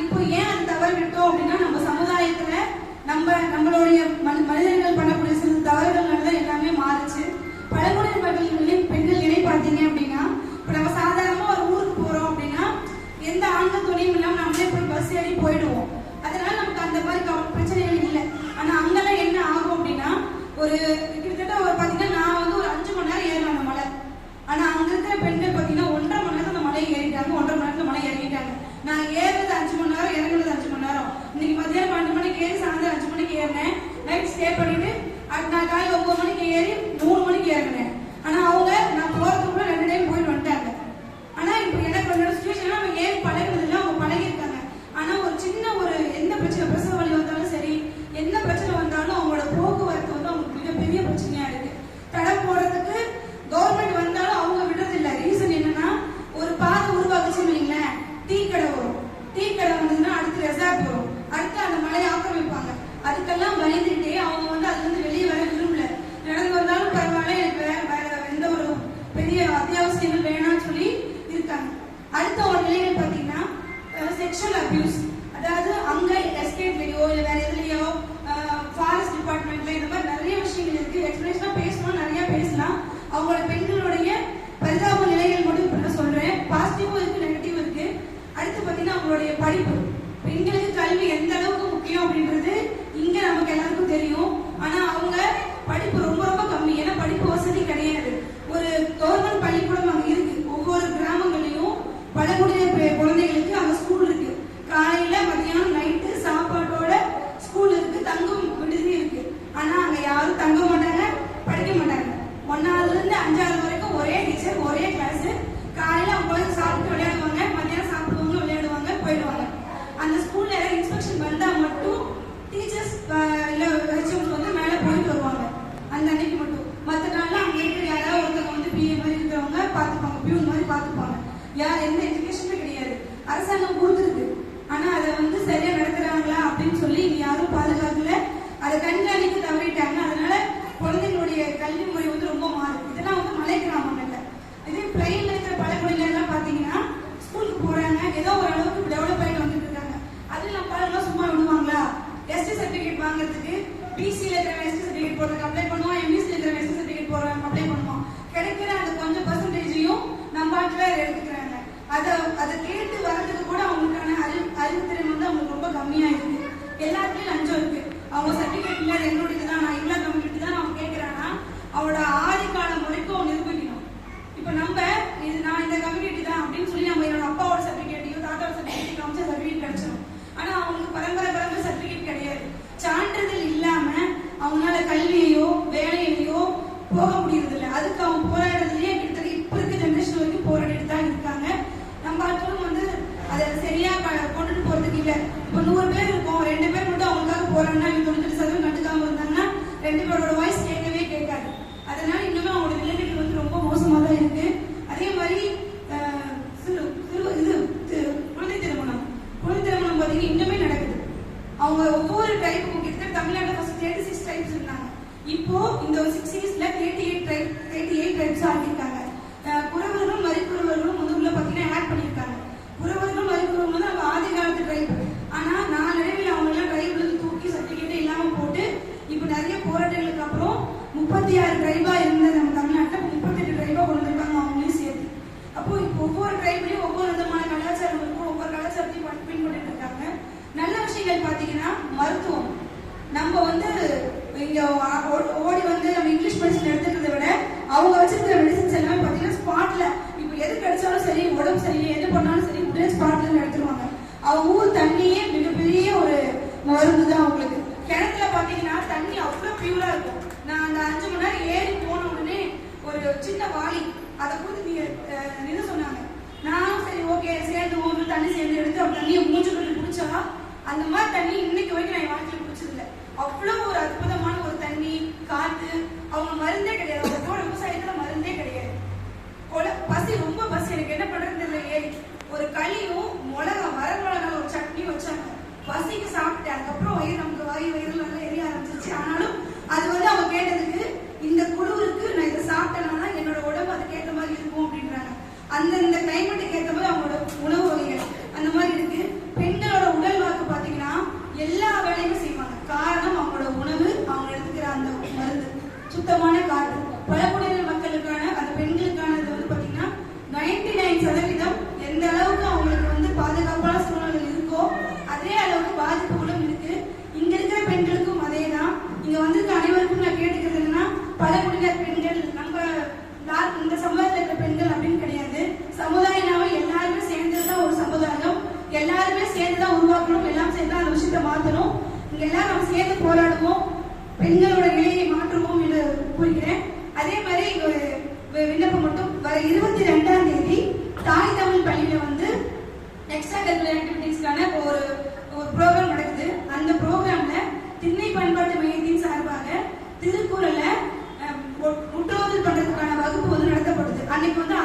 இப்போ ஏன் அந்த தவறு விட்டோம் அப்படின்னா நம்ம சமுதாயத்துல நம்ம நம்மளுடைய மனிதர்கள் பண்ணக்கூடிய சில தவறுகள் தான் எல்லாமே மாறுச்சு. பழங்குடி மக்களின் பெண்கள் இணை பார்த்தீங்க அப்படின்னா இப்போ நம்ம சாதாரணமா ஒரு ஊருக்கு போறோம் அப்படின்னா எந்த ஆண்கள் துணியும் இல்லாம நம்மளே போய் பஸ் ஏறி போயிடுவோம். அதனால நமக்கு அந்த மாதிரி பிரச்சனைகள் இல்லை. ஆனா அங்கெல்லாம் என்ன ஆகும் அப்படின்னா ஒரு பாத்தீங்கன்னா நான் வந்து ஒரு அஞ்சு மணி நேரம் ஏறலாம் அந்த மலை ஆனா அங்க இருக்கிற பெண்கள் பாத்தீங்கன்னா ஒன்றரை மணி நேரம் அந்த மலையை ஏறிட்டாங்க ஒன்றரை மணி நேரத்துல மலை இறங்கிட்டாங்க நான் ஏறுறது அஞ்சு மணி நேரம் இறங்குறது அஞ்சு மணி நேரம் இன்னைக்கு மத்தியானம் பன்னெண்டு மணிக்கு ஏறி சாயந்தரம் அஞ்சு மணிக்கு ஏறினேன் நைட் ஸ்டே பண்ணிட்டு அடுத்த நாள் காலையில் ஒன்பது மணிக்கு ஏறி மூணு மணிக்கு இறங்கினேன் ஆனா அவங்க நான் போறதுக்குள்ள ரெண்டு டைம் போயிட்டு வந்துட்டாங்க ஆனா இப்போ எனக்கு என்னோட சுச்சுவேஷன் அவங்க ஏறி பழகுறது இல்லை அவங்க பழகி இருக்காங்க ஆனா ஒரு சின்ன ஒரு எந்த பிரச்சனை பிரசவ வலி வந்தாலும் சரி என்ன பிரச்சனை வந்தாலும் அவங்களோட போக்குவரத்து வந்து அவங்களுக்கு மிகப்பெரிய பிரச்சனையா இருக்கு தடம் போடுறதுக்கு கவர்மெண்ட் வந்தாலும் அவங்க விடுறது இல்ல ரீசன் என்னன்னா ஒரு பாதை உருவாக்குச்சுன்னு வைங்களேன் டீ கடை வரும் டீ கடை வந்ததுன்னா அடுத்து ரெசார்ட் வரும் அடுத்து அந்த மலையை ஆக்கிரமிப்பாங்க அதுக்கெல்லாம் பயந்துட்டே அவங்க வந்து அதுல இருந்து வெளியே வர விரும்பல நடந்து வந்தாலும் பரவாயில்ல எனக்கு வேற வேற எந்த ஒரு பெரிய அத்தியாவசியங்கள் வேணாம்னு சொல்லி இருக்காங்க அடுத்த ஒரு நிலைகள் பாத்தீங்கன்னா செக்ஷுவல் அபியூஸ் அதாவது அங்க எஸ்டேட்லயோ இல்ல வேற எதுலயோ ஃபாரஸ்ட் டிபார்ட்மெண்ட்ல இந்த மாதிரி நிறைய விஷயங்கள் இருக்கு எக்ஸ்பிளேஷனா பேசணும் நிறைய பேசலாம் அவங்களோட பெண்களுடைய பரிதாப நிலைகள் மட்டும் இப்ப நான் சொல்றேன் பாசிட்டிவும் இருக்கு நெகட்டிவ் இருக்கு நம்மளுடைய படிப்பு. பெண்களுக்கு கல்வி எந்த அளவுக்கு முக்கியம் அப்படின்றது இங்க நமக்கு எல்லாருக்கும் தெரியும். ஆனா அவங்க படிப்பு ரொம்ப ரொம்ப கம்மி. ஏன்னா படிப்பு வசதி கிடையாது. ஒரு கவர்மெண்ட் பள்ளிக்கூடம் அங்க இருக்கு. ஒவ்வொரு கிராமங்களையும் பழங்குடிய குழந்தைகளுக்கு அங்க ஸ்கூல் இருக்கு. காலையில மதியானம் நைட்டு சாப்பாட்டோட ஸ்கூல் இருக்கு. தங்கும் விடுதி இருக்கு. ஆனா அங்க யாரும் தங்க மாட்டாங்க படிக்க மாட்டாங்க. ஒன்னாவதுல இருந்து அஞ்சாவது வரைக்கும் ஒரே டீச்சர் ஒரே கிளாஸ் காலையில அவங்க அரசாங்கம் கொடுத்துருக்கு. ஆனா அதை வந்து சரியா நடத்துறாங்களா அப்படின்னு சொல்லி இங்க யாரும் பாதுகாக்கல. அதை கண்காணிக்க தவறிட்டாங்க. அதனால குழந்தைகளுடைய கல்வி முறை வந்து ரொம்ப அவங்க சர்டிபிகேட் இல்ல என்னுடைய தான் நான் இவ்வளவு கம்யூனிட்டி தான் அவன் கேட்கிறானா அவளோட அதனால இன்னுமே அவங்களோட நிலைமைகள் வந்து ரொம்ப மோசமா தான் இருக்கு. அதே மாதிரி சிறு சிறு இது குழந்தை திருமணம். குழந்தை திருமணம் பாத்தீங்கன்னா இன்னுமே நடக்குது. அவங்க ஒவ்வொரு டைப்புக்கும் கிட்டத்தட்ட தமிழ்நாட்டில் ஃபர்ஸ்ட் தேர்ட்டி சிக்ஸ் டைப்ஸ் இருந்தாங்க. இப்போ இந்த சிக்ஸ் இயர்ஸ்ல thirty eight type thirty eight types ஆகியிருக்காங்க குறவர்களும் மறுக்குறவர்களும் வந்து உள்ள பாத்தீங்கன்னா ஆட் பண்ணி அவ்வளவு இருக்கும். நான் அந்த அஞ்சு மணி நேரம் ஏறி போன உடனே ஒரு சின்ன வாளி அதை கொடுத்து நீங்க நின்று சொன்னாங்க. நானும் சரி ஓகே சேர்ந்து ஒரு தண்ணி சேர்ந்து எடுத்து அந்த தண்ணியை மூச்சு கொண்டு குடிச்சா அந்த மாதிரி தண்ணி இன்னைக்கு வரைக்கும் நான் என் வாழ்க்கையில குடிச்சதில்ல. அவ்வளவு ஒரு அற்புதமான ஒரு தண்ணி காற்று அவங்க மருந்தே கிடையாது. அவங்க விவசாயத்துல மருந்தே கிடையாது. கொலை பசி ரொம்ப பசி. எனக்கு என்ன பண்றதுன்னு தெரியல ஏறி. ஒரு களியும் மிளகா வர மிளகா ஒரு சட்னி வச்சாங்க. பசிக்கு சாப்பிட்டேன். அதுக்கப்புறம் வயிறு நமக்கு வயிறு வயிறு நல்லா எரிய ஆரம்பிச்சிச்சு ஆனாலும் அது வந்து அவங்க கேட்டதுக்கு விஷயத்தை மாற்றணும் இங்க எல்லாம் நம்ம சேர்ந்து போராடுவோம். பெண்களோட நிலையை மாற்றுவோம் என்று கூறுகிறேன். அதே மாதிரி விண்ணப்பம் மட்டும். வர இருபத்தி ரெண்டாம் தேதி தாய் தமிழ் பள்ளியில வந்து எக்ஸ்ட்ரா கரிக்குலர் ஆக்டிவிட்டீஸ்க்கான ஒரு ஒரு ப்ரோக்ராம் நடக்குது. அந்த ப்ரோக்ராம்ல திண்ணை பண்பாட்டு மையத்தின் சார்பாக திருக்குறளை உற்றோதல் பண்றதுக்கான வகுப்பு வந்து நடத்தப்படுது. அன்னைக்கு வந்து